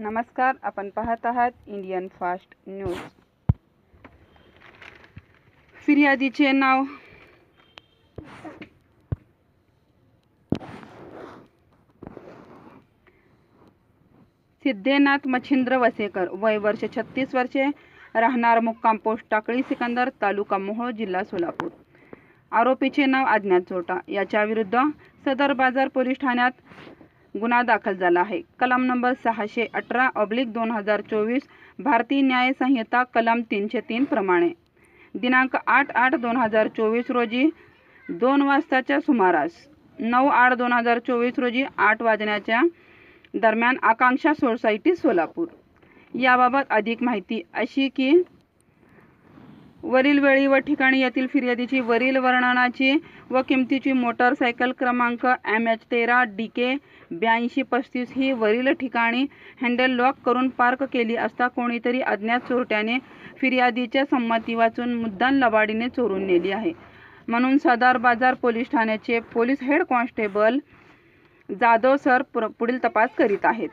नमस्कार आपण पाहत आहात इंडियन फास्ट न्यूज फिर्यादीचे नाव? सिद्धेनाथ मच्छिंद्र वसेकर वय वर्ष छत्तीस वर्षे राहणार मुक्काम पोस्ट टाकळी सिकंदर तालुका मोहोळ जिल्हा सोलापूर. आरोपीचे नाव अज्ञात चोटा याच्या विरुद्ध सदर बाजार पोलीस ठाण्यात गुन्हा दाखल झाला आहे. कलम नंबर सहाशे अठरा ऑब्लिक दोन हजार चोवीस भारतीय न्यायसंहिता कलम तीनशे तीन प्रमाणे. दिनांक आठ आठ दोन हजार चोवीस रोजी दोन वाजताच्या सुमारास नऊ आठ दोन हजार चोवीस रोजी आठ वाजण्याच्या दरम्यान आकांक्षा सोसायटी सोलापूर. याबाबत अधिक माहिती अशी की वरील वेळी व ठिकाणी येथील फिर्यादीची वरील वर्णनाची व किमतीची मोटारसायकल क्रमांक एम एच तेरा डी के ब्याऐंशी पस्तीस ही वरील ठिकाणी हँडल लॉक करून पार्क केली असता कोणीतरी अज्ञात चोरट्याने फिर्यादीच्या संमती वाचून मुद्दाम लबाडीने चोरून नेली आहे. म्हणून सदार बाजार पोलीस ठाण्याचे police head constable Jadhav sir पुढील तपास करीत आहेत.